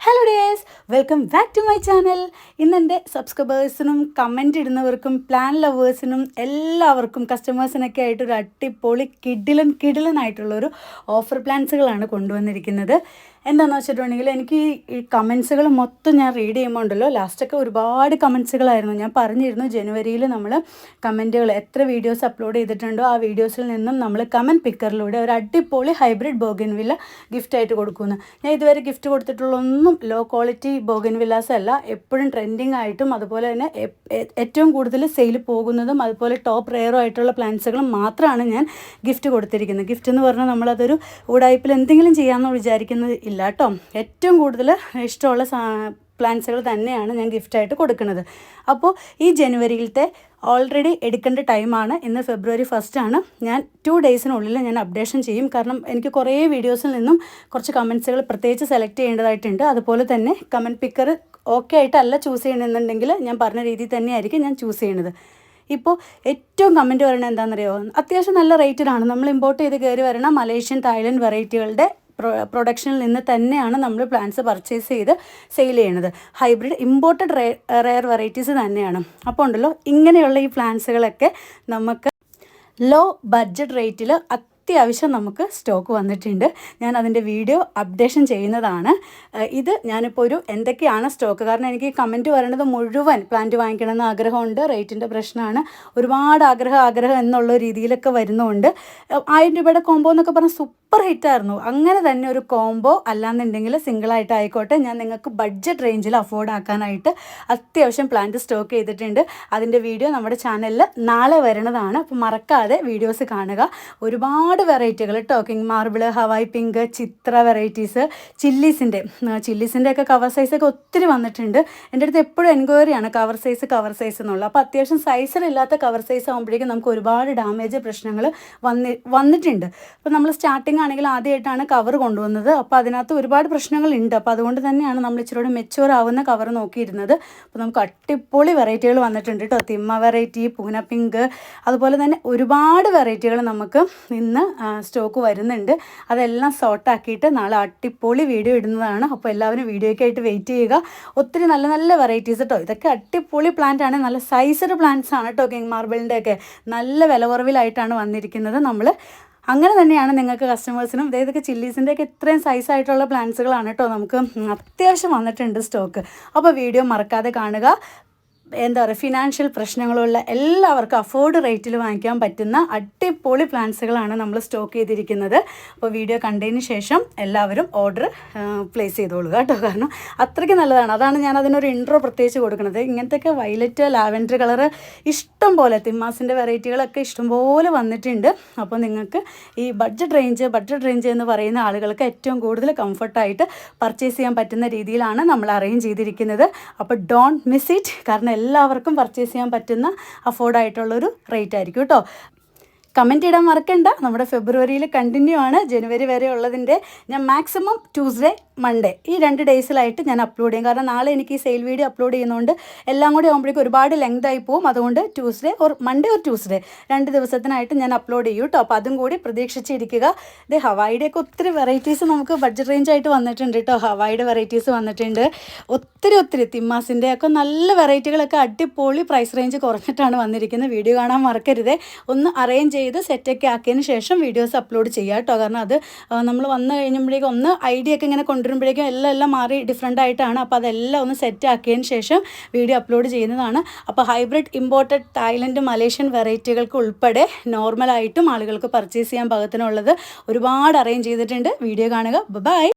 Hello dears welcome back to my channel ഇന്ന് എന്റെ സബ്സ്ക്രൈബേഴ്സിനും comment ഇടുന്നവർക്കും plan ലവേഴ്സിനും എല്ലാവർക്കും കസ്റ്റമേഴ്സിനൊക്കെ ആയിട്ട് ഒരു അടിപൊളി കിഡിലൻ കിഡിലൻ ആയിട്ടുള്ളൊരു ഓഫർ പ്ലാൻസുകളാണ് കൊണ്ടുവന്നിരിക്കുന്നത്. എന്താണെന്ന് വെച്ചിട്ടുണ്ടെങ്കിൽ എനിക്ക് ഈ- കമൻസുകൾ മൊത്തം ഞാൻ റീഡ് ചെയ്യുമ്പോൾ ഉണ്ടല്ലോ ലാസ്റ്റൊക്കെ ഒരുപാട് കമൻസുകളായിരുന്നു ഞാൻ പറഞ്ഞിരുന്നു ജനുവരിയിൽ നമ്മൾ കമന്റുകൾ എത്ര വീഡിയോസ് അപ്ലോഡ് ചെയ്തിട്ടുണ്ടോ ആ വീഡിയോസിൽ നിന്നും നമ്മൾ കമന്റ് പിക്കറിലൂടെ ഒരു അടിപൊളി ഹൈബ്രിഡ് ബോഗൻവില്ല ഗിഫ്റ്റായിട്ട് കൊടുക്കുന്നു. ഞാൻ ഇതുവരെ ഗിഫ്റ്റ് കൊടുത്തിട്ടുള്ളൊന്നും ലോ ക്വാളിറ്റി ബോഗൻവില്ലാസ് അല്ല എപ്പോഴും ട്രെൻഡിങ് ആയിട്ടും അതുപോലെ തന്നെ ഏറ്റവും കൂടുതൽ സെയിൽ പോകുന്നതും അതുപോലെ ടോപ്പ് റെയറും ആയിട്ടുള്ള പ്ലാന്റ്സുകളും മാത്രമാണ് ഞാൻ ഗിഫ്റ്റ് കൊടുത്തിരിക്കുന്നത്. ഗിഫ്റ്റ് എന്ന് പറഞ്ഞാൽ നമ്മളതൊരു ഉടായ്പിൽ എന്തെങ്കിലും ചെയ്യാമെന്ന് വിചാരിക്കുന്നത് ഇല്ല കേട്ടോ. ഏറ്റവും കൂടുതൽ ഇഷ്ടമുള്ള സാ പ്ലാന്റ്സുകൾ തന്നെയാണ് ഞാൻ ഗിഫ്റ്റായിട്ട് കൊടുക്കുന്നത്. അപ്പോൾ ഈ ജനുവരിയിലത്തെ ഓൾറെഡി എടുക്കേണ്ട ടൈമാണ് ഇന്ന് ഫെബ്രുവരി ഫസ്റ്റ് ആണ്. ഞാൻ ടു ഡേയ്സിനുള്ളിൽ ഞാൻ അപ്ഡേഷൻ ചെയ്യും. കാരണം എനിക്ക് കുറേ വീഡിയോസിൽ നിന്നും കുറച്ച് കമൻസുകൾ പ്രത്യേകിച്ച് സെലക്ട് ചെയ്യേണ്ടതായിട്ടുണ്ട്. അതുപോലെ തന്നെ കമന്റ് പിക്കർ ഓക്കെ ആയിട്ടല്ല ചൂസ് ചെയ്യണമെന്നുണ്ടെങ്കിൽ ഞാൻ പറഞ്ഞ രീതിയിൽ തന്നെയായിരിക്കും ഞാൻ ചൂസ് ചെയ്യുന്നത് ഇപ്പോൾ ഏറ്റവും കമന്റ് പറയുന്നത് എന്താണെന്നറിയോ? അത്യാവശ്യം നല്ല റേറ്റിലാണ് നമ്മൾ ഇമ്പോർട്ട് ചെയ്ത് കയറി വരണ മലേഷ്യൻ തായ്ലൻഡ് വെറൈറ്റികളുടെ പ്രൊഡക്ഷനിൽ നിന്ന് തന്നെയാണ് നമ്മൾ പ്ലാന്റ്സ് പർച്ചേസ് ചെയ്ത് സെയിൽ ചെയ്യണത്. ഹൈബ്രിഡ് ഇമ്പോർട്ടഡ് റെയർ വെറൈറ്റീസ് തന്നെയാണ്. അപ്പോൾ ഉണ്ടല്ലോ ഇങ്ങനെയുള്ള ഈ പ്ലാന്റ്സുകളൊക്കെ നമുക്ക് ലോ ബഡ്ജറ്റ് റേറ്റിൽ അത്യാവശ്യം നമുക്ക് സ്റ്റോക്ക് വന്നിട്ടുണ്ട്. ഞാൻ അതിന്റെ വീഡിയോ അപ്ഡേഷൻ ചെയ്യുന്നതാണ്. ഇത് ഞാനിപ്പോൾ ഒരു എന്തൊക്കെയാണ് സ്റ്റോക്ക്? കാരണം എനിക്ക് കമന്റ് പറയണത് മുഴുവൻ പ്ലാന്റ് വാങ്ങിക്കണമെന്ന് ആഗ്രഹമുണ്ട്. റേറ്റിന്റെ പ്രശ്നമാണ്. ഒരുപാട് ആഗ്രഹം ആഗ്രഹം എന്നുള്ള രീതിയിലൊക്കെ വരുന്നുണ്ട്. ആയിരം രൂപയുടെ കോംബോ എന്നൊക്കെ പറഞ്ഞാൽ സൂപ്പർ ഹിറ്റായിരുന്നു. അങ്ങനെ തന്നെ ഒരു കോംബോ അല്ലാന്നുണ്ടെങ്കിൽ സിംഗിളായിട്ട് ആയിക്കോട്ടെ ഞാൻ നിങ്ങൾക്ക് ബഡ്ജറ്റ് റേഞ്ചിൽ അഫോർഡ് ആക്കാനായിട്ട് അത്യാവശ്യം പ്ലാന്റ് സ്റ്റോക്ക് ചെയ്തിട്ടുണ്ട്. അതിന്റെ വീഡിയോ നമ്മുടെ ചാനലിൽ നാളെ വരുന്നതാണ് അപ്പോൾ മറക്കാതെ വീഡിയോസ് കാണുക. ഒരുപാട് വെറൈറ്റികൾ talking marble Hawaii pink Chitra varieties ചില്ലീസിന്റെ ചില്ലീസിന്റെ ഒക്കെ കവർ സൈസൊക്കെ ഒത്തിരി വന്നിട്ടുണ്ട്. എന്റെ അടുത്ത് എപ്പോഴും എൻക്വയറിയാണ് കവർ സൈസ് കവർ സൈസ് എന്നുള്ളത്. അപ്പോൾ അത്യാവശ്യം സൈസിലില്ലാത്ത കവർ സൈസ് ആകുമ്പോഴേക്കും നമുക്ക് ഒരുപാട് ഡാമേജ് പ്രശ്നങ്ങൾ വന്നി വന്നിട്ടുണ്ട്. അപ്പോൾ നമ്മൾ സ്റ്റാർട്ടിംഗ് ആണെങ്കിൽ ആദ്യമായിട്ടാണ് കവർ കൊണ്ടുവന്നത്. അപ്പോൾ അതിനകത്ത് ഒരുപാട് പ്രശ്നങ്ങൾ ഉണ്ട് അപ്പോൾ അതുകൊണ്ട് തന്നെയാണ് നമ്മൾ ഇച്ചിരി മെച്ചുവർ ആവുന്ന കവർ നോക്കിയിരുന്നത്. അപ്പോൾ നമുക്ക് അട്ടിപ്പൊളി വെറൈറ്റികൾ വന്നിട്ടുണ്ട് കേട്ടോ. തിമ്മ വെറൈറ്റി പൂന പിങ്ക് അതുപോലെ തന്നെ ഒരുപാട് വെറൈറ്റികൾ നമുക്ക് ഇന്ന് സ്റ്റോക്ക് വരുന്നുണ്ട്. അതെല്ലാം സോർട്ടാക്കിയിട്ട് നാളെ അട്ടിപ്പൊളി വീഡിയോ ഇടുന്നതാണ്. അപ്പോൾ എല്ലാവരും വീഡിയോയ്ക്കായിട്ട് വെയിറ്റ് ചെയ്യുക. ഒത്തിരി നല്ല നല്ല വെറൈറ്റീസ് കേട്ടോ ഇതൊക്കെ അട്ടിപ്പൊളി പ്ലാന്റ് ആണ്. നല്ല സൈസഡ് പ്ലാന്റ്സ് ആണ് കേട്ടോ കിങ് മാർബിളിന്റെ ഒക്കെ നല്ല വില കുറവിലായിട്ടാണ് വന്നിരിക്കുന്നത് നമ്മൾ അങ്ങനെ തന്നെയാണ് നിങ്ങൾക്ക് കസ്റ്റമേഴ്സിനും ഇതൊക്കെ ചില്ലീസിന്റെ ഒക്കെ ഇത്രയും സൈസ് ആയിട്ടുള്ള പ്ലാന്റ്സുകളാണ് കേട്ടോ നമുക്ക് അത്യാവശ്യം വന്നിട്ടുണ്ട് സ്റ്റോക്ക് അപ്പോൾ വീഡിയോ മറക്കാതെ കാണുക. എന്താ പറയുക ഫിനാൻഷ്യൽ പ്രശ്നങ്ങളുള്ള എല്ലാവർക്കും അഫോർഡ് റേറ്റിൽ വാങ്ങിക്കാൻ പറ്റുന്ന അടിപൊളി പ്ലാന്റ്സുകളാണ് നമ്മൾ സ്റ്റോക്ക് ചെയ്തിരിക്കുന്നത്. അപ്പോൾ വീഡിയോ കണ്ടതിന് ശേഷം എല്ലാവരും ഓർഡർ പ്ലേസ് ചെയ്തോളുക കേട്ടോ. കാരണം അത്രയ്ക്ക് നല്ലതാണ്. അതാണ് ഞാൻ അതിനൊരു ഇൻട്രോ പ്രത്യേകിച്ച് കൊടുക്കുന്നത്. ഇങ്ങനത്തെയൊക്കെ വയലറ്റ് ലാവൻഡർ കളർ ഇഷ്ടം പോലെ തിമ്മാസിന്റെ വെറൈറ്റികളൊക്കെ ഇഷ്ടംപോലെ വന്നിട്ടുണ്ട്. അപ്പോൾ നിങ്ങൾക്ക് ഈ ബഡ്ജറ്റ് റേഞ്ച് ബഡ്ജറ്റ് റേഞ്ച് എന്ന് പറയുന്ന ആളുകൾക്ക് ഏറ്റവും കൂടുതൽ കംഫർട്ടായിട്ട് പർച്ചേസ് ചെയ്യാൻ പറ്റുന്ന രീതിയിലാണ് നമ്മൾ അറേഞ്ച് ചെയ്തിരിക്കുന്നത്. അപ്പോൾ ഡോണ്ട് മിസ് ഇറ്റ് കാരണം എല്ലാവർക്കും പർച്ചേസ് ചെയ്യാൻ പറ്റുന്ന അഫോർഡായിട്ടുള്ളൊരു റേറ്റ് ആയിരിക്കും കേട്ടോ കമന്റ് ഇടാൻ മറക്കണ്ട. നമ്മുടെ ഫെബ്രുവരിയിൽ കണ്ടിന്യൂ ആണ്. ജനുവരി വരെ ഉള്ളതിന്റെ ഞാൻ മാക്സിമം ട്യൂസ്ഡേ മൺഡേ ഈ രണ്ട് ഡേയ്സിലായിട്ട് ഞാൻ അപ്ലോഡ് ചെയ്യും. കാരണം നാളെ എനിക്ക് ഈ സെയിൽ വീഡിയോ അപ്ലോഡ് ചെയ്യുന്നതുകൊണ്ട് എല്ലാം കൂടി ആകുമ്പോഴേക്കും ഒരുപാട് ലെങ്ത് ആയി പോകും. അതുകൊണ്ട് Tuesday or Monday or Tuesday രണ്ട് ദിവസത്തിനായിട്ട് ഞാൻ അപ്ലോഡ് ചെയ്യും കേട്ടോ. അപ്പോൾ അതും കൂടി പ്രതീക്ഷിച്ചിരിക്കുക. ഇത് ഹവായിയുടെയൊക്കെ ഒത്തിരി വെറൈറ്റീസ് നമുക്ക് ബഡ്ജറ്റ് റേഞ്ചായിട്ട് വന്നിട്ടുണ്ട് കേട്ടോ. ഹവായിയുടെ വെറൈറ്റീസ് വന്നിട്ടുണ്ട്. ഒത്തിരി ഒത്തിരി തിമ്മാസിന്റെ ഒക്കെ നല്ല വെറൈറ്റികളൊക്കെ അടിപൊളി പ്രൈസ് റേഞ്ച് കുറഞ്ഞിട്ടാണ് വന്നിരിക്കുന്നത്. വീഡിയോ കാണാൻ മറക്കരുത്. ഒന്ന് അറേഞ്ച് ചെയ്ത് സെറ്റൊക്കെ ആക്കിയതിന് ശേഷം വീഡിയോസ് അപ്ലോഡ് ചെയ്യുക കേട്ടോ. കാരണം അത് നമ്മൾ വന്നു കഴിഞ്ഞപ്പോഴേക്കും ഒന്ന് ഐഡിയ ഒക്കെ ഇങ്ങനെ കൊണ്ടുവരുമ്പോഴേക്കും എല്ലാം എല്ലാം മാറി ഡിഫറെന്റ് ആയിട്ടാണ്. അപ്പോൾ അതെല്ലാം ഒന്ന് സെറ്റ് ആക്കിയതിന് ശേഷം വീഡിയോ അപ്ലോഡ് ചെയ്യുന്നതാണ്. അപ്പോൾ ഹൈബ്രിഡ് ഇമ്പോർട്ടഡ് തായ്ലൻഡ് മലേഷ്യൻ വെറൈറ്റികൾക്ക് ഉൾപ്പെടെ നോർമലായിട്ടും ആളുകൾക്ക് പർച്ചേസ് ചെയ്യാൻ പാകത്തിനുള്ളത് ഒരുപാട് അറേഞ്ച് ചെയ്തിട്ടുണ്ട്. വീഡിയോ കാണുക. ബൈ